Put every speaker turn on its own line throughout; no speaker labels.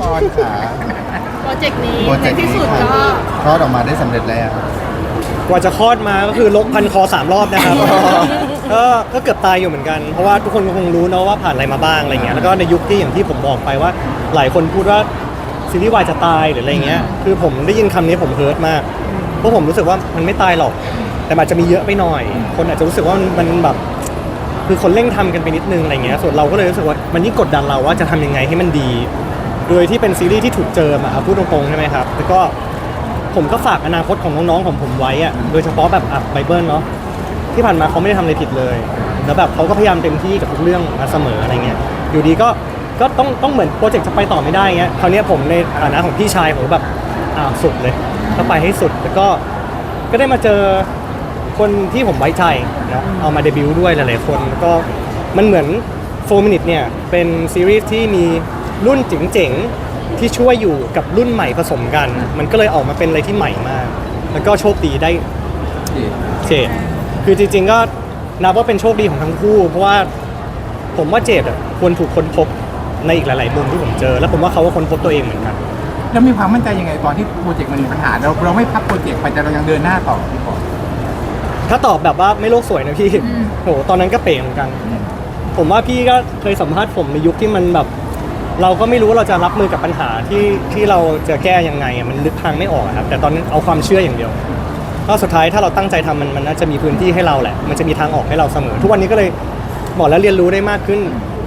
ปอนค่ะ
โปรเจกต์นี้
โปรเจ
ใน
กต์
ที่
นี้
สุด
ค่ะ
ก็
คลอดออกมาได้สำเร็จแล้ว
กว่าจะคลอดมาก็คือลกพันคอสามรอบนะครับ ก็ก็เกือบตายอยู่เหมือนกัน เพราะว่าทุกคนก็คงรู้เนอะว่าผ่านอะไรมาบ้างอะไรเงี้ย แล้วก็ในยุคที่อย่างที่ผมบอกไปว่า หลายคนพูดว่าซีรีส์วายจะตายหรืออะไรเงี้ย คือผมได้ยินคำนี้ผมเฮิร์ตมาก เพราะผมรู้สึกว่ามันไม่ตายหรอก แต่มันอาจจะมีเยอะไปหน่อย คนอาจจะรู้สึกว่ามันมันแบบ คือคนเร่งทำกันไปนิดนึงอะไรเงี้ย ส่วนเราก็เลยรู้สึกว่ามันยิ่งกดดันเราว่าจะทำยังไงให้มันดี โดยที่เป็นซีรีส์ที่ถูกเจอมาพูดตรงๆใช่ไหมครับแล้วก็ผมก็ฝากอนาคตของน้องๆของผมไว้อะโดยเฉพาะแบบอะไบเบิลเนาะที่ผ่านมาเขาไม่ได้ทำอะไรผิดเลย แล้วแบบเขาก็พยายามเต็มที่กับทุกเรื่องมาเสมออะไรเงี้ยอยู่ดีก็ก็ต้องต้องเหมือนโปรเจกต์จะไปต่อไม่ได้เงี้ยคราวเนี้ยผมในฐานะของพี่ชายผมแบบอ้าสุดเลยก็ไปให้สุดแล้วก็ก็ได้มาเจอคนที่ผมไว้ใจนะเอามาเดบิวต์ด้วยหลายๆคนแล้วก็มันเหมือน 4 minute เนี่ยเป็นซีรีส์ที่มี รุ่นเจ๋งๆที่ช่วยอยู่กับรุ่นใหม่ผสมกัน มันก็เลยออกมาเป็นอะไรที่ใหม่มาก แล้วก็โชคดีได้เจดคือจริงๆก็นับว่าเป็นโชคดีของทั้งคู่ เพราะว่าผมว่าเจดอะควรถูกค้นพบในอีกหลาย ๆ มุมที่ผมเจอ แล้วผมว่าเขาก็ค้นพบตัวเองเหมือนกัน
แล้วมีความมั่นใจยังไงตอนที่โปรเจกต์มันมีปัญหาเราเราไม่พับโปรเจกต์ไปแต่เรายังเดินหน้าต่อพี่ปอน
ถ้าตอบแบบว่าไม่โลกสวยนะพี่โหตอนนั้นก็เป๋เหมือนกัน ผมว่าพี่ก็เคยสัมภาษณ์ผมในยุคที่มันแบบ เราก็ไม่รู้ว่าเราจะรับมือกับปัญหาที่ที่เราจะแก้ยังไงอะมันลึกทางไม่ออกอะครับ แต่ตอนนั้นเอาความเชื่ออย่างเดียวก็สุดท้ายถ้าเราตั้งใจทำมันมันน่าจะมีพื้นที่ให้เราแหละ มันจะมีทางออกให้เราเสมอ ทุกวันนี้ก็เลยบอกแล้วเรียนรู้ได้มากขึ้น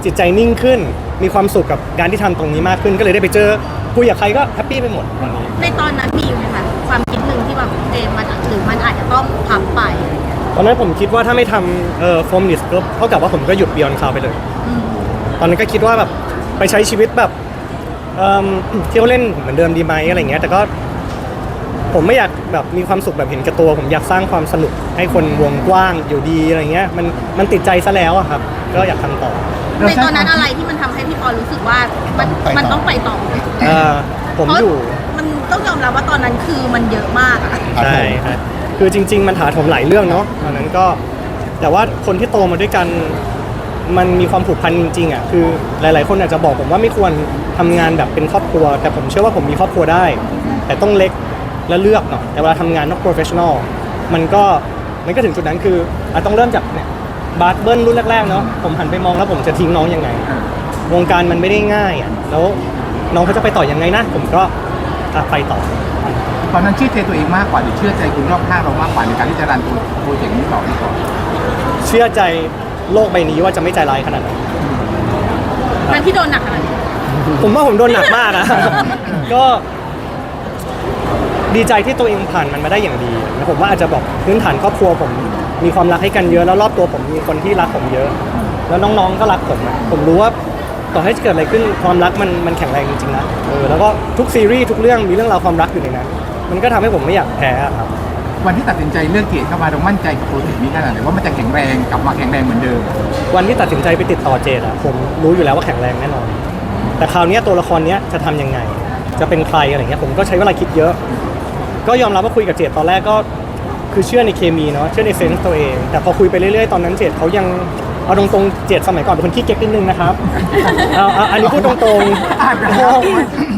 จิตใจนิ่งขึ้น มีความสุขกับการที่ทำตรงนี้มากขึ้น ก็เลยได้ไปเจอคุยกับใครก็แฮปปี้ไปหมดวันนี้
ในตอนนั้นมีไหมคะความคิดหนึ่งที่แบบเจมมันหรือมันอาจจะต้องพับไปอะไรเงี้ย
ตอนนั้นผมคิดว่าถ้าไม่ทำเอ่อฟอร์มลิสก็เท่ากับว่าผมก็หยุดเบียนคาวไปเลย
อืม
ตอนนั้นก็คิดว่าแบบ ไปใช้ชีวิตแบบเอิ่มเที่ยวเล่นเหมือนเดิมดีไหมอะไรเงี้ยแต่ก็ผมไม่อยากแบบมีความสุขแบบเห็นแก่ตัว ผมอยากสร้างความสนุกให้คนวงกว้างอยู่ดีอะไรเงี้ยมันมันติดใจซะแล้วอะครับ ก็อยากทำต่อ
เรา
ใน
ใช้
ตอนนั้น
ความ
อะไรที่มันทำให้พี่ปอนรู้สึกว่ามัน
ต้องไปต่อ
มันต้องไปต่อ
เอ่อผม
เพราะ
อยู่
มันต้องยอมรับว่าตอนนั้นคือมันเยอะมากอะ
ใช่ครับคือจริง ๆ มันถาโถมหลายเรื่องเนาะตอนนั้นก็ แต่ว่าคนที่โตมาด้วยกัน มันมีความผูกพันจริงๆอะคือหลาย ๆ คนอาจจะบอกผมว่าไม่ควรทำงานแบบเป็นครอบครัว แต่ผมเชื่อว่าผมมีครอบครัวได้ แต่ต้องเล็กและเลือกหน่อยแต่เวลาทำงานต้อง professional มันก็มันก็ถึงจุดนั้นคืออาจต้องเริ่มจากเนี่ยบาสเบิ้ลรุ่นแรกๆเนาะผมหันไปมองแล้วผมจะทิ้งน้องยังไง วงการมันไม่ได้ง่ายอะแล้วน้องเขาจะไปต่อยังไงนะผมก็อะไปต่อ
ตอนนั้นเชื่อใจตัวเองมากกว่าหรือเชื่อใจคนรอบข้างเรามากกว่าในการที่จะรันโปรเจกต์นี้ต่อพี่ปอน
เชื่อใจ โลกใบนี้ว่าจะไม่ใจร้ายขนาดนั้น
มันที่โดนหนักขนาดนี้
ผมว่าผมโดนหนักมากอะก็ดีใจที่ตัวเองผ่านมันมาได้อย่างดีแล้วผมว่าอาจจะบอกพื้นฐานครอบครัวผมมีความรักให้กันเยอะแล้วรอบตัวผมมีคนที่รักผมเยอะ แล้วน้องๆก็รักผมอะผมรู้ว่าต่อให้จะเกิดอะไรขึ้นความรักมันมันแข็งแรงจริงๆนะเออแล้วก็ทุกซีรีส์ทุกเรื่องมีเรื่องราวความรักอยู่ในนั้น มันก็ทำให้ผมไม่อยากแพ้อะครับ
วันที่ตัดสินใจเลือกเกตเข้ามาเรามั่นใจกับโปรเจกต์นี้ขนาดไหนว่ามันจะแข็งแรงกลับมาแข็งแรงเหมือนเดิม
วันที่ตัดสินใจไปติดต่อเจดอะผมรู้อยู่แล้วว่าแข็งแรงแน่นอน แต่คราวเนี้ยตัวละครเนี้ยจะทำยังไง จะเป็นใครอะไรเงี้ยผมก็ใช้เวลาคิดเยอะ ก็ยอมรับว่าคุยกับเจดตอนแรกก็คือเชื่อในเคมีเนาะเชื่อในเซนส์ตัวเอง แต่พอคุยไปเรื่อยๆตอนนั้นเจดเขายังเอาตรงๆเจดสมัยก่อนเป็นคนขี้เก๊กนิดนึงนะครับเอาเอาอันนี้พูดตรงๆ
อ่านไปแล้ว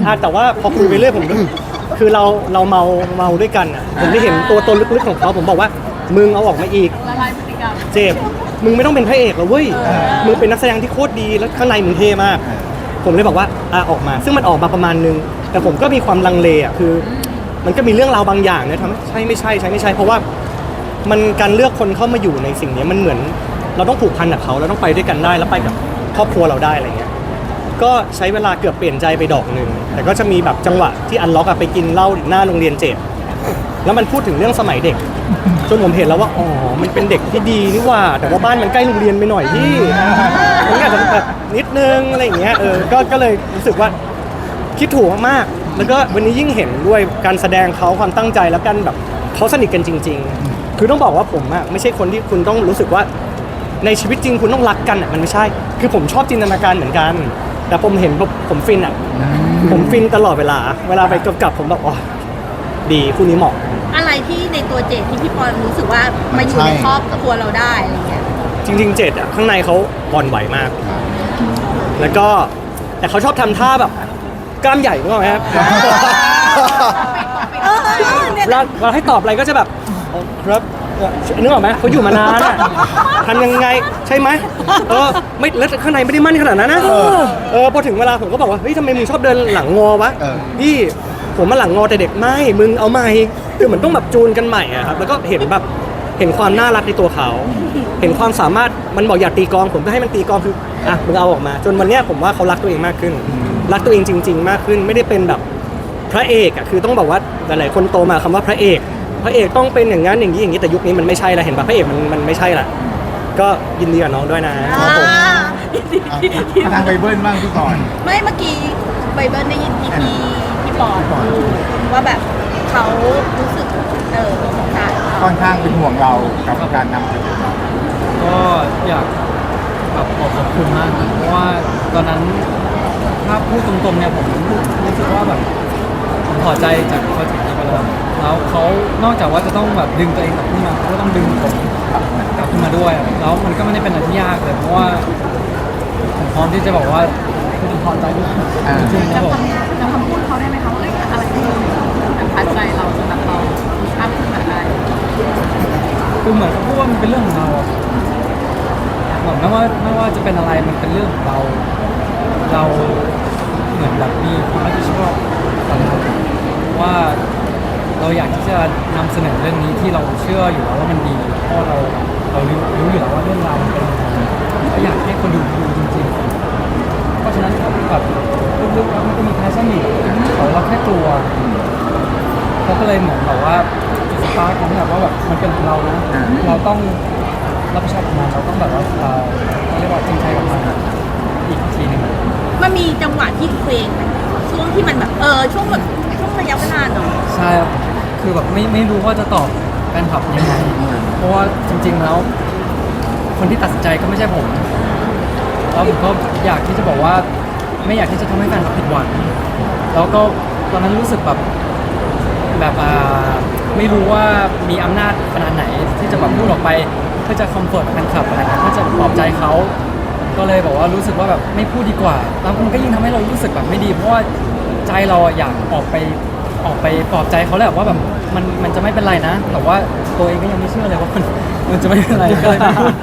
อะแต่ว่าพอคุยไปเรื่อยผมก็ คือเราเราเมาเมาด้วยกันอะผมได้เห็นตัวตนลึกๆของเขาผมบอกว่า มึงเอาออกมาอีก
ละลายพฤติกรรม
เจ็บ มึงไม่ต้องเป็นพระเอกหรอกเว้ย มึงเป็นนักแสดงที่โคตรดีแล้วข้างในมึงเท่มาก ผมเลยบอกว่าอะออกมา ซึ่งมันออกมาประมาณนึง แต่ผมก็มีความลังเลอะคือ มันก็มีเรื่องราวบางอย่างเนี่ยทำให้ใช่ไม่ใช่ใช่ไม่ใช่ เพราะว่ามันการเลือกคนเข้ามาอยู่ในสิ่งเนี้ยมันเหมือน เราต้องผูกพันกับเขาเราต้องไปด้วยกันได้แล้วไปกับครอบครัวเราได้อะไรเงี้ย ก็ใช้เวลาเกือบเปลี่ยนใจไปดอกหนึ่งแต่ก็จะมีแบบจังหวะที่อันล็อกอะไปกินเหล้าหน้าโรงเรียนเจ็ดแล้วมันพูดถึงเรื่องสมัยเด็กจนผมเห็นแล้วว่าอ๋อมันเป็นเด็กที่ดีนี่หว่า แต่ว่าบ้านมันใกล้โรงเรียนไปหน่อยพี่มันก็อาจจะแบบนิดนึงอะไรอย่างเงี้ยเออก็ก็เลยรู้สึกว่าคิดถูกมากๆแล้วก็วันนี้ยิ่งเห็นด้วยการแสดงเขาความตั้งใจแล้วกันแบบเขาสนิทกันจริง ๆ คือต้องบอกว่าผมอะไม่ใช่คนที่คุณต้องรู้สึกว่า ในชีวิตจริงคุณต้องรักกันอะมันไม่ใช่ คือผมชอบจินตนาการเหมือนกัน แต่ผมเห็นปุ๊บผมฟินอะผมฟินตลอดเวลา เวลาไปกับๆผมแบบอ๋อดีคู่นี้เหมาะ
อะไรที่ในตัวเจดที่พี่ปอนรู้สึกว่ามาอยู่ในครอบครัวเราได้อะไรเงี้ย
จริงๆเจ็ดอะข้างในเขาอ่อนไหวมาก แล้วก็แต่เขาชอบทำท่าแบบกล้ามใหญ่นึกออกไหมครับ
เออเนี่ย
เวลาเวลาให้ตอบอะไรก็จะแบบอ๋อครับเอ่อ นึกออกไหมเขาอยู่มานานอะทำยังไงใช่ไหมเออไม่แล้วข้างในไม่ได้มั่นขนาดนั้นนะเออพอถึงเวลาผมก็บอกว่าเฮ้ยทำไมมึงชอบเดินหลังงอวะ
เออ
พี่ผมมาหลังงอแต่เด็กไม่มึงเอาใหม่คือเหมือนต้องแบบจูนกันใหม่อะครับแล้วก็เห็นแบบเห็นความน่ารักในตัวเขา เห็นความสามารถมันบอกอยากตีกลอง ผมก็ให้มันตีกลองคืออะมึงเอาออกมา จนวันเนี้ยผมว่าเขารักตัวเองมากขึ้น รักตัวเองจริง ๆ มากขึ้น ไม่ได้เป็นแบบพระเอกอะคือต้องบอกว่าหลายๆคนโตมาคำว่าพระเอก พระเอกต้องเป็นอย่างนั้นอย่างนี้อย่างนี้แต่ยุคนี้มันไม่ใช่แล้วเห็นป่ะพระเอกมันมันไม่ใช่ละก็ยินดีกับน้องด้วยนะ
อ่า
ทางไบเบิลบ้างพี่ก่อน
ไม่เมื่อกี้ไบเบิลได้ยินพี่พี่พี่ปอน
พี่ปอน
พูดว่าแบบเขารู้สึกเออสงสารเรา
ค่อนข้างเป็นห่วงเรากับการนำเสนอ
ก็อยากแบบขอขอบคุณมากครับเพราะว่าตอนนั้นถ้าพูดตรงๆเนี่ยผมรู้สึกว่าแบบ ผมพอใจจากโปรเจกต์นี้ไปแล้วแล้วเขานอกจากว่าจะต้องแบบดึงตัวเองกลับขึ้นมาเขาก็ต้องดึงผมกลับขึ้นมาด้วย แล้วมันก็ไม่ได้เป็นอะไรที่ยากเลยเพราะว่าผมพร้อมที่จะบอกว่าคุณพอใจด้วยจริงๆครับผม
จำคำพูดเขาได้ไหมคะว่าเอ้ยอะไรที่มันพัดใจเราสำหรับเราภาพขึ้นมาได้
คือเหมือนกับพูดว่ามันเป็นเรื่องของเราอะเหมือนไม่ว่าไม่ว่าจะเป็นอะไรมันเป็นเรื่องของเรา เราเหมือนแบบมีความรับผิดชอบกับมัน ว่า เราอยากที่จะนำเสนอเรื่องนี้ที่เราเชื่ออยู่แล้วว่ามันดีเพราะเราเรารู้รู้อยู่แล้วว่าเรื่องราวมันเป็นยังไงเราอยากให้คนดูดูจริงๆ เพราะฉะนั้นแบบลึกๆแล้วมันก็มีแพชชั่นอยู่แต่เราแค่กลัวเขาก็เลยเหมือนแบบว่าจุดสตาร์ทของแบบว่าแบบมันเป็นของเรานะ
อ่า
เราต้องรับผิดชอบกับมันเราต้องแบบว่าเอ่อเขาเรียกว่าจริงใจกับมันอีกทีหนึ่ง
มันมีจังหวะที่เคว้งไหมช่วงที่มันแบบเออช่วงแบบ ระยะเวลาเนาะ
ใช่ครับคือแบบไม่ไม่รู้ว่าจะตอบแฟนคลับยังไงเพราะว่าจริง ๆแล้ว คนที่ตัดสินใจก็ไม่ใช่ผมแล้วผมก็อยากที่จะบอกว่า ไม่อยากที่จะทำให้แฟนคลับผิดหวังแล้วก็ตอนนั้นรู้สึกแบบแบบอ่าไม่รู้ว่ามีอำนาจขนาดไหนที่จะแบบพูดออกไปเพื่อจะคอมฟอร์ตแฟนคลับอะไรเงี้ยเพื่อจะปลอบใจเขาก็เลยบอกว่ารู้สึกว่าแบบไม่พูดดีกว่าแล้วมันก็ยิ่งทำให้เรารู้สึกแบบไม่ดีเพราะว่า ใจเราอะอยากออกไปออกไปปลอบใจเขาแหละว่าแบบมันมันจะไม่เป็นไรนะ แต่ว่าตัวเองก็ยังไม่เชื่อเลยว่ามันมันจะไม่เป็นไรก็เลยไม่พูด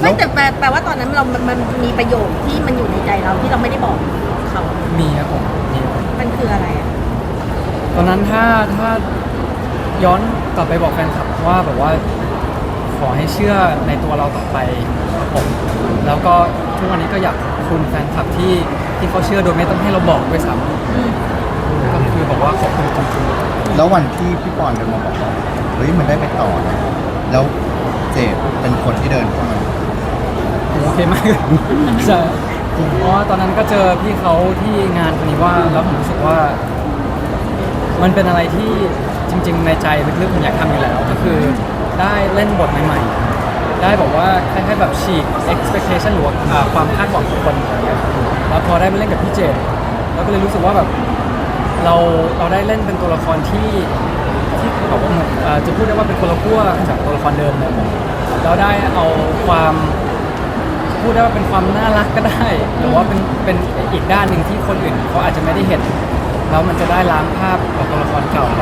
ไม่แต่แปลแปลว่าตอนนั้นเรามันมันมีประโยคที่มันอยู่ในใจเราที่เราไม่ได้บอกเขา
มีครับผมมีครับ
มันคืออะไรอะ
ตอนนั้นถ้าถ้าย้อนกลับไปบอกแฟนคลับว่าแบบว่าขอให้เชื่อในตัวเราต่อไปครับผมแล้วก็ทุกวันนี้ก็อยากขอบคุณแฟนคลับที่ ที่เขาเชื่อโดยไม่ต้องให้เราบอกด้วยซ้
อืมำ
ก็คือบอกว่าขอบคุณจริงๆ
แล้ววันที่พี่ปอนเดินมาบอกว่าเฮ้ยมันได้ไปต่อนะแล้วเจดเป็นคนที่เดินเข้ามา
โอเคมากใช่เพราะว่าตอนนั้นก็เจอพี่เขาที่งานคานิว่าแล้วผมรู้สึกว่า มันเป็นอะไรที่จริง ๆ ในใจลึกๆผมอยากทำอยู่แล้ว ก็คือได้เล่นบทใหม่ๆ ได้บอกว่าคล้ายๆแบบฉีก expectation หรือว่าอ่าความคาดหวังของคนอะไรเงี้ย แล้วพอได้มาเล่นกับพี่เจดเราก็เลยรู้สึกว่าแบบเราเราได้เล่นเป็นตัวละครที่ที่แบบว่าเหมือนอ่าจะพูดได้ว่าเป็นคนละขั้วจากตัวละครเดิมเลยเราได้เอาความพูดได้ว่าเป็นความน่ารักก็ได้ หรือว่าเป็นเป็นอีกด้านหนึ่งที่คนอื่นเขาอาจจะไม่ได้เห็น แล้วมันจะได้ล้างภาพของตัวละครเก่าไป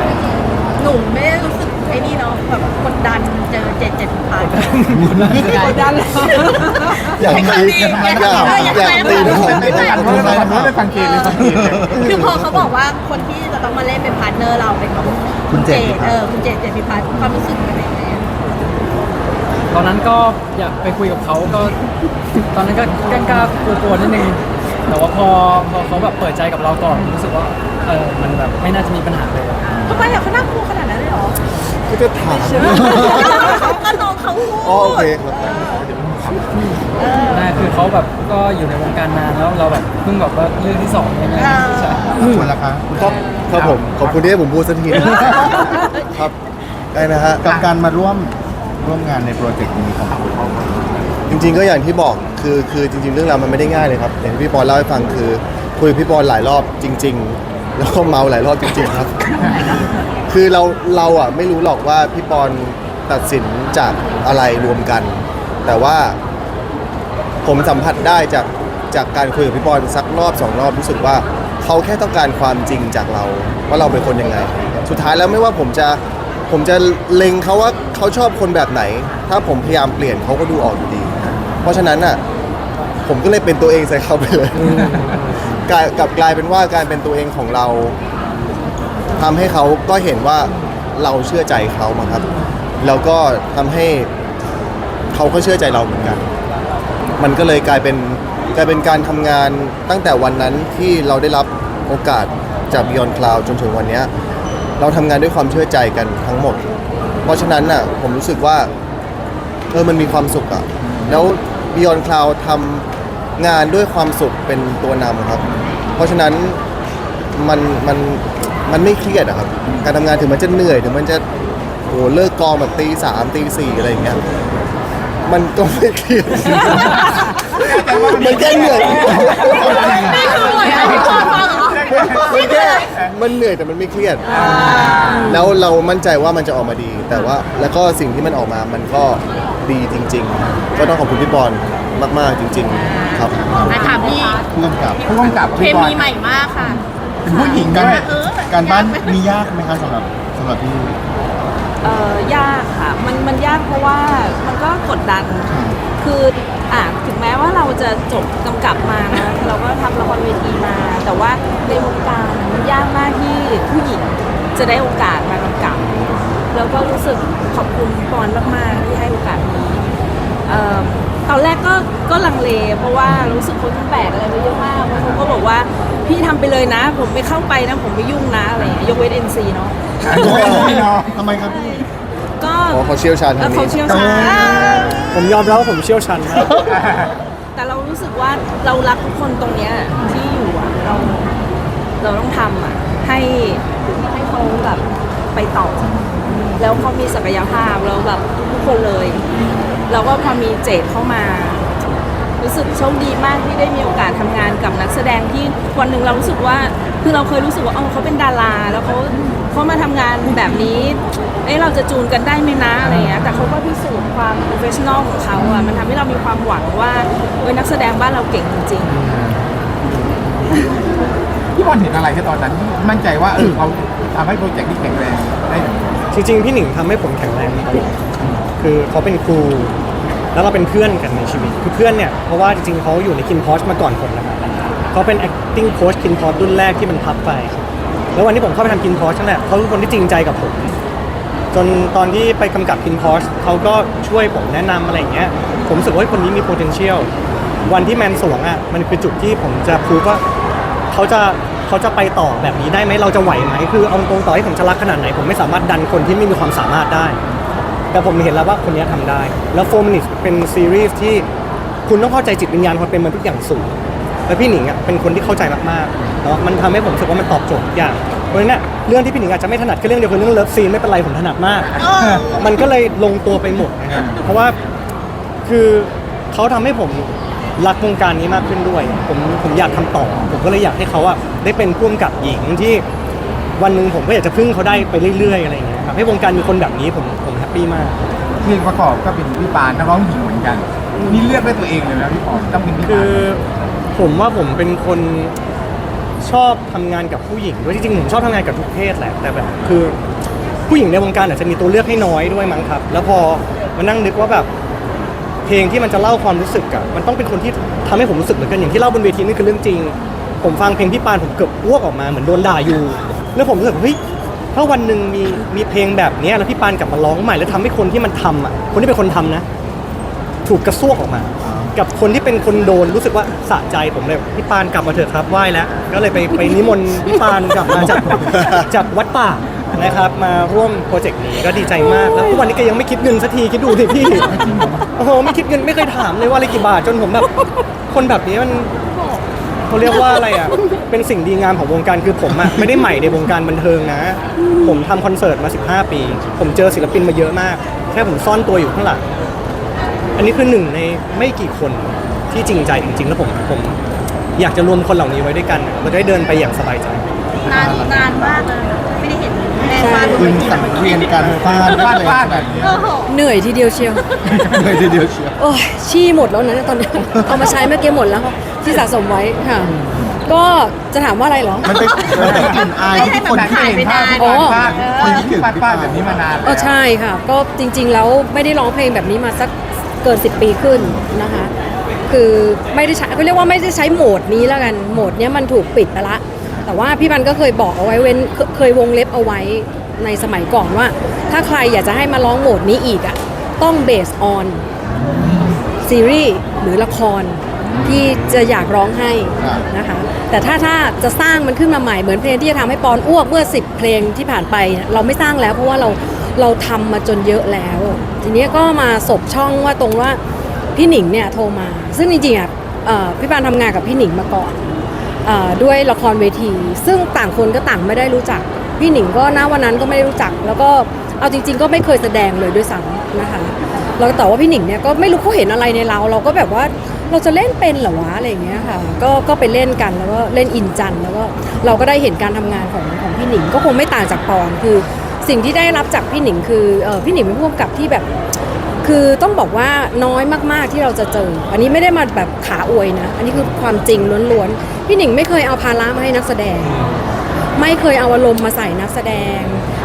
หนูไม่ได้รู้สึก ไอ้นี่เนาะแบบกดดันเจอเจ็ดเจ็ดพันกดดันเลย
อยาก
ใช้
ตี
คำนี้
อยาก
อยาก
อยาก
ตีอยาก
ทุกคนไม่ได้
ทำ
ทำ
ไม
ไม
ทำไมไม่ฟังเกมเลย
คือพอเขาบอกว่าคนที่จะต้องมาเล่นเป็นพาร์ทเนอร์เราเป็นแบบ
คุณเจด
เออคุณเจดเจดพิพัฒน์ความรู้สึกเป็นยังไง
ตอนนั้นก็อยากไปคุยกับเขาก็ ตอนนั้นก็กล้ากลัวๆนิดนึงแต่ว่าพอพอเขาแบบเปิดใจกับเราก่อนรู้สึกว่าเออมันแบบไม่น่าจะมีปัญหาเลย
ทำไมอะเขาน่ากลัวขนาด
ก็จะถาม
ก็น้องเขาพูด
อ๋อโอเคครับ
เออ
น่าคือเขาแบบก็อยู่ในวงการนานแล้วเราแบบเพิ่งแบบว่าเรื่องที่สองเองนะใช่
คุณล่ะคะครับครับผม ขอบคุณที่ให้ผมพูดสักทีครับได้นะฮะ กับการมาร่วมร่วมงานในโปรเจกต์นี้ของคุณจริง ๆ ก็อย่างที่บอกคือคือจริง ๆ เรื่องราวมันไม่ได้ง่ายเลยครับอย่างที่พี่ปอนเล่าให้ฟังคือคุยกับพี่ปอนหลายรอบจริง ๆ แล้วก็เมาหลายรอบจริงๆครับ คือเราเราอะไม่รู้หรอกว่าพี่ปอนตัดสินจากอะไรรวมกัน แต่ว่าผมสัมผัสได้จากจากการคุยกับพี่ปอนสักรอบสองรอบรู้สึกว่าเขเขาแค่ต้องการความจริงจากเราว่าเราเป็นคนยังไง สุดท้ายแล้วไม่ว่าผมจะผมจะเล็งเขาว่าเขาชอบคนแบบไหน ถ้าผมพยายามเปลี่ยนเขาก็ดูออกอยู่ดี เพราะฉะนั้นอะผมก็เลยเป็นตัวเองใส่เขาไปเลย กลายกลับกลายเป็นว่าการเป็นตัวเองของเราทำให้เขาก็เห็นว่าเราเชื่อใจเขามาครับ แล้วก็ทำให้เขาก็เชื่อใจเราเหมือนกัน มันก็เลยกลายเป็นกลายเป็นการทำงานตั้งแต่วันนั้นที่เราได้รับโอกาสจาก Beyond Cloud จนถึงวันเนี้ยเราทำงานด้วยความเชื่อใจกันทั้งหมด เพราะฉะนั้นน่ะผมรู้สึกว่า เออ มันมีความสุขอะแล้ว Beyond Cloud ทำงานด้วยความสุขเป็นตัวนำครับ เพราะฉะนั้นมันมันมันไม่เครียดอะครับ การทำงานถึงมันจะเหนื่อยถึงมันจะโหเลิกกองแบบตีสามตีสี่อะไรอย่างเงี้ยมันก็ไม่เครียด มันแค่เหนื่อย
นี่คือหน่วยงานที่ชอบฟังเหรอ
มันแค่มันเหนื่อยแต่มันไม่เครียด แล้วเรามั่นใจว่ามันจะออกมาดี แต่ว่าแล้วก็สิ่งที่มันออกมามันก็ดีจริง ๆ ก็ต้องขอบคุณพี่บอล มากๆจริง ๆ ครับ
นะคะพี่
ร่วมกับ
ผู้กำกับ
เค
พี่บอล
มีใหม่มากค่ะ
เป็นผู้หญิง
การ
ด้วย
เออ
การบ้านมียากไหมคะสำหรับสำหรับพี่
เอ่อยากค่ะ มันมันยากเพราะว่ามันก็กดดัน คืออะถึงแม้ว่าเราจะจบกำกับมานะเราก็ทำละครเวทีมา แต่ว่าในวงการมันยากมากที่ผู้หญิงจะได้โอกาสมากำกับ แล้วก็รู้สึกขอบคุณปอนมากๆที่ให้โอกาสนี้เอ่อ ตอนแรกก็ก็ลังเล เพราะว่ารู้สึกคนแบกอะไรไปเยอะมากบางคนก็บอกว่าพี่ทำไปเลยนะ ผมไม่เข้าไปนะ ผมไม่ยุ่งนะอะไรอย่างเงี้ยยกเว้น NC เนาะ
ทำไมครับพี่
ก็
อ๋อเขาเชี่ยวชาญ
แล้
ทาวง
เขา
นี้
เชี่ยวชาญ
ผมยอมรับว่าผมเชี่ยวชาญมาก
แต่เรารู้สึกว่าเรารักทุกคนตรงเนี้ยที่อยู่อะเราเราต้องทำอะให้ให้เขาแบบไปต่อ แล้วเขามีศักยภาพแล้วแบบทุกคนเลย แล้วก็พอมีเจดเข้ามา รู้สึกโชคดีมากที่ได้มีโอกาสทำงานกับนักแสดงที่วันหนึ่งเรารู้สึกว่าคือเราเคยรู้สึกว่าอ๋อเขาเป็นดารา แล้วเขาเขามาทำงานแบบนี้เอ้เราจะจูนกันได้ไหมนะอะไรเงี้ยแต่เขาก็พิสูจน์ความ professional ของเขาอะมันทำให้เรามีความหวังว่าเออนักแสดงบ้านเราเก่งจริง
พี่บอลเห็นอะไรที่ตอนนั้นที่มั่นใจว่าเออเขาทำให้โปรเจกต์นี้แข็งแรงได้
จริงๆ พี่หนิงทำให้ผมแข็งแรงมาตลอด คือเขาเป็นครู แล้วเราเป็นเพื่อนกันในชีวิตคือเพื่อนเนี่ยเพราะว่าจริงๆเขาอยู่ในคินพอชมาก่อนผมนะครับเขาเป็น acting coach คินพอชรุ่นแรกที่มันพับไป แล้ววันที่ผมเข้าไปทำคินพอชนั่นแหละเขาคือคนที่จริงใจกับผม จนตอนที่ไปกำกับคินพอชเขาก็ช่วยผมแนะนำอะไรอย่างเงี้ยผมรู้สึกว่าคนนี้มี potential วันที่แมนสวงอะมันคือจุดที่ผมจะพูดว่าเขาจะเขาจะไปต่อแบบนี้ได้ไหมเราจะไหวไหมคือเอาตรงต่อให้ผมจะรักขนาดไหน ผมไม่สามารถดันคนที่ไม่มีความสามารถได้ แต่ผมเห็นแล้วว่าคนนี้ทำได้ แล้วโฟมินิสเป็นซีรีส์ที่คุณต้องเข้าใจจิตวิญญาณความเป็นมนุษย์อย่างสูงแล้วพี่หนิงอะเป็นคนที่เข้าใจมากๆแล้วมันทำให้ผมรู้สึกว่ามันตอบโจทย์ทุกอย่างเพราะฉะนั้นเนี่ยเรื่องที่พี่หนิงอาจจะไม่ถนัดแค่เรื่องเดียวคือเรื่องเลิฟซีนไม่เป็นไรผมถนัดมาก มันก็เลยลงตัวไปหมดนะครับเพราะว่าคือเขาทำให้ผมรักวงการนี้มากขึ้นด้วย ผมผมอยากทำต่อ ผมก็เลยอยากให้เขาอะได้เป็นพ่วงกับหญิงที่วันหนึ่งผมก็อยากจะพึ่งเขาได้ไปเรื่อยๆอะไรอย่างเงี้ยครับให้วงการมีคนแบบนี้ผมผมแฮ ปปี้มาก
เพลงประกอบก็เป็นพี่ปานนักร้องหญิงเหมือนกัน นี่เลือกด้วยตัวเองเลยนะพี่ปอนต้องเป็นพี่
คื
ปาน
อผมว่าผมเป็นคนชอบทำงานกับผู้หญิงด้วยจริงๆผมชอบทำงานกับทุกเพศแหละแต่แบบคือผู้หญิงในวงการอาจจะมีตัวเลือกให้น้อยด้วยมั้งครับ แล้วพอมานั่งนึกว่าแบบเพลงที่มันจะเล่าความรู้สึกอะมันต้องเป็นคนที่ทำให้ผมรู้สึกเหมือนกันอย่างที่เล่าบนเวทีนี่คือเรื่องจริง ผมฟังเพลงพี่ปานผมเกือบอ้วกออกมาเหมือนโดนด่าอยู่ แล้วผมรู้สึกว่าเฮ้ย ถ้าวันหนึ่งมีมีเพลงแบบเนี้ยแล้วพี่ปานกลับมาร้องใหม่แล้วทำให้คนที่มันทำอะคนที่เป็นคนทำนะ ถูกกระซวกออกมา กับคนที่เป็นคนโดนรู้สึกว่าสะใจผมเลยพี่ปานกลับมาเถอะครับไหว้แล้ว ก็เลยไปไปนิมนต์พี่ปานกลับมาจากจากวัดป่านะครับมาร่วมโปรเจกต์นี้ก็ดีใจมากแล้วทุกวันนี้ก็ยังไม่คิดเงินสักทีคิดดูสิพี่โอ้โหไม่คิดเงินไม่เคยถามเลยว่าอะไรกี่บาทจนผมแบบคนแบบนี้มัน เขาเรียกว่าอะไรอะ เป็นสิ่งดีงามของวงการคือผมอะไม่ได้ใหม่ในวงการบันเทิงนะ ผมทำคอนเสิร์ตมา 15 ปี ผมเจอศิลปินมาเยอะมาก แค่ผมซ่อนตัวอยู่ข้างหลัง อันนี้คือหนึ่งในไม่กี่คนที่จริงใจจริงๆ แล้วผมผม อยากจะรวมคนเหล่านี้ไว้ด้วยกันเราจะได้เดินไปอย่างสบายใจ
นานนานมากเลยไม่ได้เห็นแม่ฟาดบน
คื
เว
น
ที
สังเวียนการฟาด
ฟาดฟาดแบบนี้
โอ้โห
เหนื่อยทีเดียวเชียว
เลยทีเดียวเชียว
โอ้ยชี้หมดแล้วนะตอนนี้เอามาใช้เมื่อกี้หมดแล้ว ที่สะสมไว้ค่ะ ก็จะถามว่าอะไรเหรอ
มันเป็นมันเป็นกลิ่นอายที่ทุกคน
ไม่
ที่
ให้
เห็น
แบบ
ภาพ
อ๋อ
ฟาดคนที่ฟาดฟาดแบบนี้มานานแล้ว
เออใช่ค่ะ ก็จริง ๆ แล้วไม่ได้ร้องเพลงแบบนี้มาสักเกิน 10 ปีขึ้นนะคะ คือไม่ได้ใช้เขาเรียกว่าไม่ได้ใช้โหมดนี้แล้วกัน โหมดเนี้ยมันถูกปิดไปละ แต่ว่าพี่บันก็เคยบอกเอาไว้เว้นเคเคยวงเล็บเอาไว้ในสมัยก่อนว่า ถ้าใครอยากจะให้มาร้องโหมดนี้อีกอะต้องเบสออนซีรีส์หรือละคร ที่จะอยากร้องให้นะคะ แต่ถ้าถ้าจะสร้างมันขึ้นมาใหม่เหมือนเพลงที่จะทำให้ปอนอ้วกเมื่อ 10 เพลงที่ผ่านไป เราไม่สร้างแล้วเพราะว่าเราเราทำมาจนเยอะแล้ว ทีนี้ก็มาสบช่องว่าตรงว่าพี่หนิงเนี่ยโทรมา ซึ่งจริงๆอะพี่ปานทำงานกับพี่หนิงมาก่อนอด้วยละครเวที ซึ่งต่างคนก็ต่างไม่ได้รู้จัก พี่หนิงก็ณวันนั้นก็ไม่ได้รู้จัก แล้วก็เอาจริง ๆ ก็ไม่เคยแสดงเลยด้วยซ้ำนะคะแล้วแต่ว่าพี่หนิงเนี่ยก็ไม่รู้เขาเห็นอะไรในเรา เราก็แบบว่า เราจะเล่นเป็นเหรอวะอะไรอย่างเงี้ยค่ะ ก็ก็ไปเล่นกันแล้วก็เล่นอินจันแล้วก็เราก็ได้เห็นการทำงานของของพี่หนิงก็คงไม่ต่างจากปอนคือ สิ่งที่ได้รับจากพี่หนิงคือพี่หนิงเป็นผู้กำกับที่แบบคือต้องบอกว่าน้อยมากๆที่เราจะเจอ อันนี้ไม่ได้มาแบบขาอวยนะ อันนี้คือความจริงล้วนๆ พี่หนิงไม่เคยเอาภาระมาให้นักแสดง ไม่เคยเอาอารมณ์มาใส่นักแสดง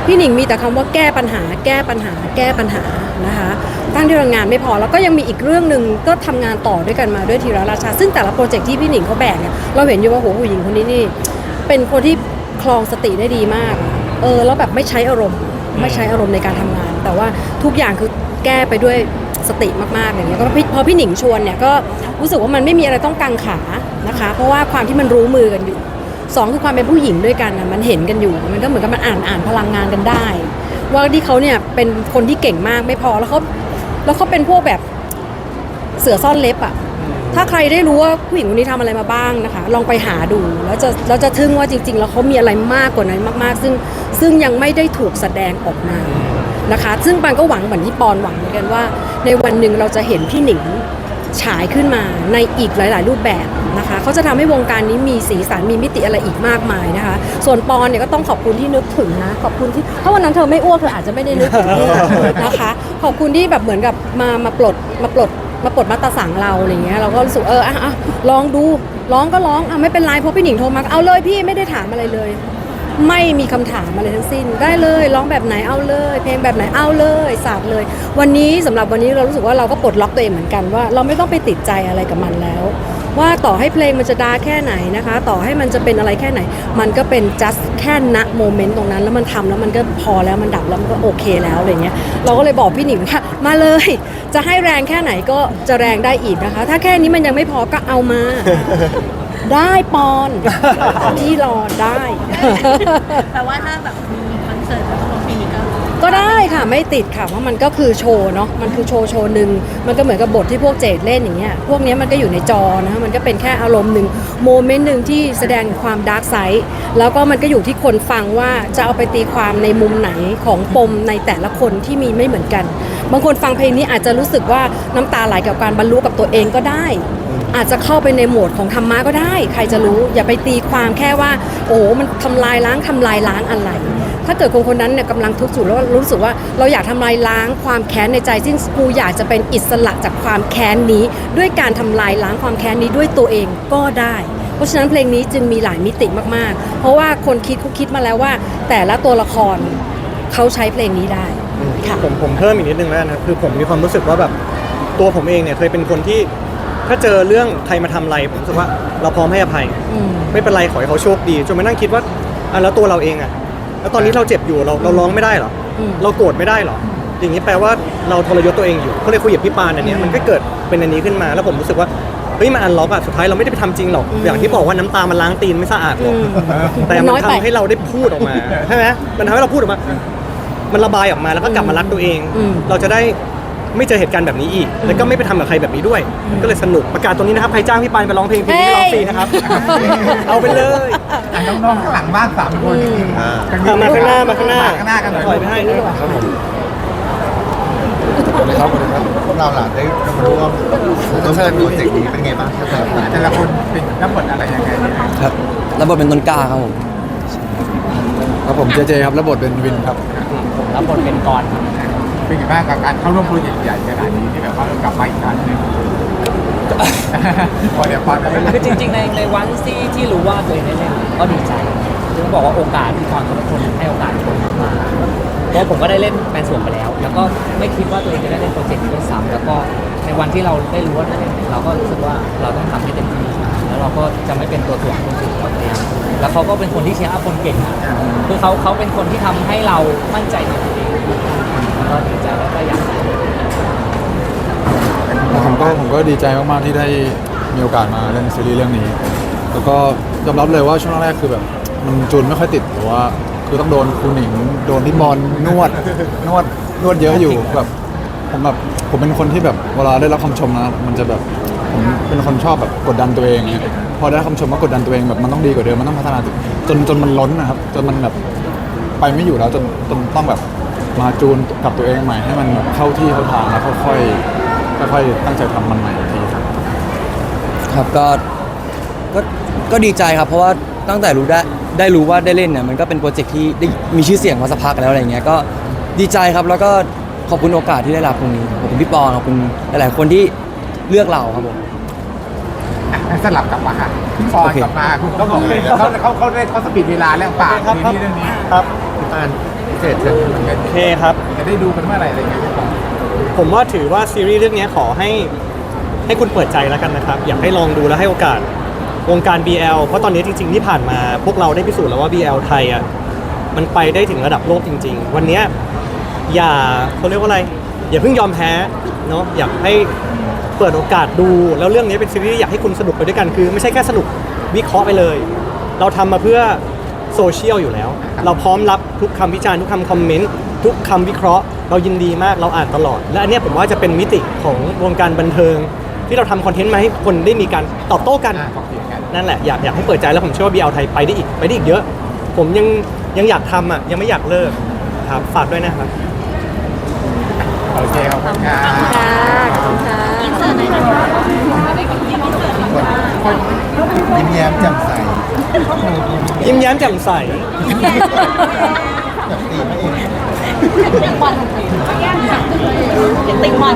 พี่หนิงมีแต่คำว่าแก้ปัญหา แก้ปัญหา แก้ปัญหานะคะ ตั้งที่ทำงานไม่พอ แล้วก็ยังมีอีกเรื่องหนึ่งก็ทำงานต่อด้วยกันมาด้วยทีละราชา ซึ่งแต่ละโปรเจกต์ที่พี่หนิงเขาแบกเนี่ยเราเห็นอยู่ว่าโหผู้หญิงคนนี้นี่ เป็นคนที่คลองสติได้ดีมาก เออแล้วแบบไม่ใช้อารมณ์ ไม่ใช้อารมณ์ในการทำงาน แต่ว่าทุกอย่างคือแก้ไปด้วยสติมากๆอย่างเงี้ยก็พี่พอพี่หนิงชวนเนี่ยก็รู้สึกว่ามันไม่มีอะไรต้องกังขานะคะ เพราะว่าความที่มันรู้มือกันอยู่สองคือความเป็นผู้หญิงด้วยกันนะมันเห็นกันอยู่ มันก็เหมือนกับมันอ่านอ่านพลังงานกันได้ ว่าที่เขาเนี่ยเป็นคนที่เก่งมากไม่พอแล้วเขา แล้วเขาเป็นพวกแบบเสือซ่อนเล็บอะถ้าใครได้รู้ว่าผู้หญิงคนนี้ทำอะไรมาบ้างนะคะ ลองไปหาดูแล้วจะเราจะทึ่งว่าจริง ๆ แล้วเขามีอะไรมากกว่านั้นมาก ๆ ซึ่งซึ่งยังไม่ได้ถูกแสดงออกมานะคะ ซึ่งปานก็หวังเหมือนที่ปอนหวังเหมือนกันว่า ในวันหนึ่งเราจะเห็นพี่หนิง ฉายขึ้นมาในอีกหลาย ๆ รูปแบบนะคะเขาจะทำให้วงการนี้มีสีสันมีมิติอะไรอีกมากมายนะคะ ส่วนปอนเนี่ยก็ต้องขอบคุณที่นึกถึงนะ ขอบคุณที่ถ้าวันนั้นเธอไม่อ้วกเธออาจจะไม่ได้นึกถึงนะคะ ขอบคุณที่แบบเหมือนกับมามาปลดมาปลดมาปลดมาตาสังเราอะไรเงี้ยเราก็รู้สึกเอออะอะลองดูร้องก็ร้องอะไม่เป็นไรเพราะพี่หนิงโทรมาเอาเลยพี่ไม่ได้ถามอะไรเลย ไม่มีคำถามอะไรทั้งสิ้น ได้เลยร้องแบบไหนเอาเลย เพลงแบบไหนเอาเลยสาดเลย วันนี้สำหรับวันนี้เรารู้สึกว่าเราก็ปลดล็อกตัวเองเหมือนกันว่า เราไม่ต้องไปติดใจอะไรกับมันแล้ว ว่าต่อให้เพลงมันจะดาแค่ไหนนะคะ ต่อให้มันจะเป็นอะไรแค่ไหน มันก็เป็น just แค่ณโมเมนต์ตรงนั้น แล้วมันทำแล้วมันก็พอแล้วมันดับแล้วมันก็โอเคแล้วอะไรเงี้ยเราก็เลยบอกพี่หนิงว่ามาเลย จะให้แรงแค่ไหนก็จะแรงได้อีกนะคะ ถ้าแค่นี้มันยังไม่พอก็เอามา ได้ปอนที่รอได้
แปลว่าถ้าแบบมีคอนเสิร์ตแล้วต้องร้องเพลงนี้ก็
ก็ได้ค่ะไม่ติดค่ะเพราะมันก็คือโชว์เนาะมันคือโชว์โชว์หนึ่งมันก็เหมือนกับบทที่พวกเจดเล่นอย่างเงี้ยพวกเนี้ยมันก็อยู่ในจอนะมันก็เป็นแค่อารมณ์หนึ่งโมเมนต์หนึ่งที่แสดงความดาร์กไซด์แล้วก็มันก็อยู่ที่คนฟังว่าจะเอาไปตีความในมุมไหนของปมในแต่ละคนที่มีไม่เหมือนกัน บางคนฟังเพลงนี้อาจจะรู้สึกว่าน้ำตาไหลกับการบรรลุกับตัวเองก็ได้ อาจจะเข้าไปในโหมดของธรรมะก็ได้ ใครจะรู้อย่าไปตีความแค่ว่า โอ้มันทำลายล้างทำลายล้างอะไร ถ้าเกิดคนคนนั้นเนี่ยกำลังทุกข์อยู่แล้วรู้สึกว่าเราอยากทำลายล้างความแค้นในใจซึ่งกูอยากจะเป็นอิสระจากความแค้นนี้ ด้วยการทำลายล้างความแค้นนี้ด้วยตัวเองก็ได้เพราะฉะนั้นเพลงนี้จึงมีหลายมิติมาก ๆ เพราะว่าคนคิดเขาคิดมาแล้วว่า แต่ละตัวละครเขาใช้เพลงนี้ได้ค่ะ
ผมผมเพิ่มอีกนิดนึงแล้วนะครับคือผมมีความรู้สึกว่าแบบตัวผมเองเนี่ยเคยเป็นคนที่ ถ้าเจอเรื่องใครมาทำอะไรผมรู้สึกว่าเราพร้อมให้อภัย
อืม
ไม่เป็นไรขอให้เขาโชคดีจนมานั่งคิดว่าอะแล้วตัวเราเองอะ แล้วตอนนี้เราเจ็บอยู่เราเราร้องไม่ได้เหรออ
ม
เราโกรธไม่ได้เหรออย่างนี้แปลว่าเราทรยศตัวเองอยู่ก็เลยคุยกับพี่ปานอันเนี้ยมันก็เกิดเป็นอันนี้ขึ้นมาแล้วผมรู้สึกว่าเฮ้ยมันอันล็อกอะสุดท้ายเราไม่ได้ไปทำจริงหรอกอย่างที่บอกว่าน้ำตามันล้างตีนไม่สะอาดหรอก
อืม
แต่
มัน
มั
น้
น
อยไป
ทำให้เราได้พูดออกมา ใช่ไหมมันทำให้เราพูดออกมา มันระบายออกมาแล้วก็กลับมารักตัวเอง
อืม
เราจะได้ ไม่เจอเหตุการณ์แบบนี้อีก แล้วก็ไม่ไปทำกับใครแบบนี้ด้วย ก็เลยสนุกประกาศตรงนี้นะครับใครจ้างพี่ปานไปร้องเพลงเพลงนี้ร้องฟรีนะครับ เอาไปเลย
อะน้องๆข้างหลังบ้านสามคน
อ่า
เอามาข้างหน้ามาข้างหน้า
ข้างหน้ากันหน่อย
ถอยไปให้นะ
ครับผมสวัสดีครับสวัสดีครับพวกเราล่ะได้มาร่วมร่วมโปรเจกต์นี้เป็นไงบ้างครับแต่ละคน
แต่ละคนเป็นรับบทอะไรยังไง
ครับรับบทเป็นต้นกล้าครับผม
ครับผมเจเจครับรับบทเป็นวินครับ
รับบทเป็นกรครับ
เป็นไงบ้างกับการเข้าร่วมโปรเจกต์ใหญ่ขนาดนี้ที่แบบว่าเรากลับมาอีกครั้งหนึงพอเดี๋ยวพอจะ
คือจริงๆในในวันที่ที่รู้ว่าตัวเองได้เล่นก็ดีใจต้องบอกว่าโอกาสที่ตอนเขาเป็นคนให้โอกาสผมมาเพราะผมก็ได้เล่นแมนสวงไปแล้ว แล้วก็ไม่คิดว่าตัวเองจะได้เล่นโปรเจกต์นี้ด้วยซ้ำแล้วก็ในวันที่เราได้รู้ว่าได้เล่นเราก็รู้สึกว่าเราต้องทำให้เต็มที่แล้วเราก็จะไม่เป็นตัวถ่วงคนอื่นเราพยายามแล้วเขาก็เป็นคนที่เชียร์อัพคนเก่งอะคือเขาเขาเป็นคนที่ทำให้เรามั่นใจในตัวเอง ก็ดีใจแล้วก็อยาก
ผมก็ผมก็ดีใจมากๆที่ได้มีโอกาสมาเล่นซีรีส์เรื่องนี้ แล้วก็ยอมรับเลยว่าช่วงแรกๆคือแบบมันจูนไม่ค่อยติดหรือว่า คือต้องโดนครูหนิงโดนพี่บอลนวดนวดนวดเยอะอยู่แบบผมแบบผมเป็นคนที่แบบเวลาได้รับคำชมนะมันจะแบบผมเป็นคนชอบแบบกดดันตัวเองเนี่ยพอได้รับคำชมว่ากดดันตัวเองแบบมันต้องดีกว่าเดิมมันต้องพัฒนาตัวจนจนมันล้นนะครับจนมันแบบไปไม่อยู่แล้วจนจนต้องแบบ มาจูนกับตัวเองใหม่ให้มันแบบเข้าที่เข้าทางแล้วค่อยๆค่อยๆตั้งใจทำมันใหม่อีกทีครับ
ครับก็ก็ก็ดีใจครับเพราะว่าตั้งแต่รู้ได้ได้รู้ว่าได้เล่นเนี่ยมันก็เป็นโปรเจกต์ที่ได้มีชื่อเสียงมาสักพักแล้วอะไรเงี้ยก็ดีใจครับแล้วก็ขอบคุณโอกาสที่ได้รับตรงนี้ขอบคุณพี่ปอนขอบคุณหลายๆคนที่เลือกเราครับผม
อะสลับกลับมาค่ะคุณปอน
โอเค
กลับมาคุณก็บอกเลยเขาเขาเขาได้เขาสปีดเวลาแล้วฝาก
ครับ
ซี
ครับ
รีส์เรื่องนี้
ครับ
อ่าน พิเศษเชิญ
โอเคครับ
จะได้ดูกันเมื่อไหร่อะไรอย่างเงี้ยคุณปอน
ผมว่าถือว่าซีรีส์เรื่องนี้ขอให้ให้คุณเปิดใจแล้วกันนะครับ อยากให้ลองดูและให้โอกาสวงการ BL เพราะตอนนี้จริงๆที่ผ่านมา พวกเราได้พิสูจน์แล้วว่า BL ไทยอะมันไปได้ถึงระดับโลกจริง ๆ วันเนี้ยอย่าเขาเรียกว่าอะไร อย่าเพิ่งยอมแพ้เนาะอยากให้เปิดโอกาสดู แล้วเรื่องนี้เป็นซีรีส์ที่อยากให้คุณสนุกไปด้วยกันคือ ไม่ใช่แค่สนุกวิเคราะห์ไปเลย เราทำมาเพื่อ โซเชียลอยู่แล้ว เราพร้อมรับทุกคำวิจารณ์ทุกคำคอมเมนต์ทุกคำวิเคราะห์ เรายินดีมากเราอ่านตลอด และอันเนี้ยผมว่าจะเป็นมิติของวงการบันเทิง ที่เราทำคอนเทนต์มาให้คนได้มีการตอบโต้กัน
อะขอบคุณกัน
นั่นแหละอยากอยากให้เปิดใจแล้วผมเชื่อว่า BL ไทยไปได้อีกไปได้อีกเยอะ ผมยังยังอยากทำอะยังไม่อยากเลิกครับฝากด้วยนะครับ
โอเคขอบคุณครับ
ค่ะขอบคุณค่ะ
อินเสิร์ตหน่อยนะคะ
ยิ้มแย้มแจ่มใส
ยิ้มแย้มแจ่มใส
แบบตีไม่เอง
ติงบอลติงบอ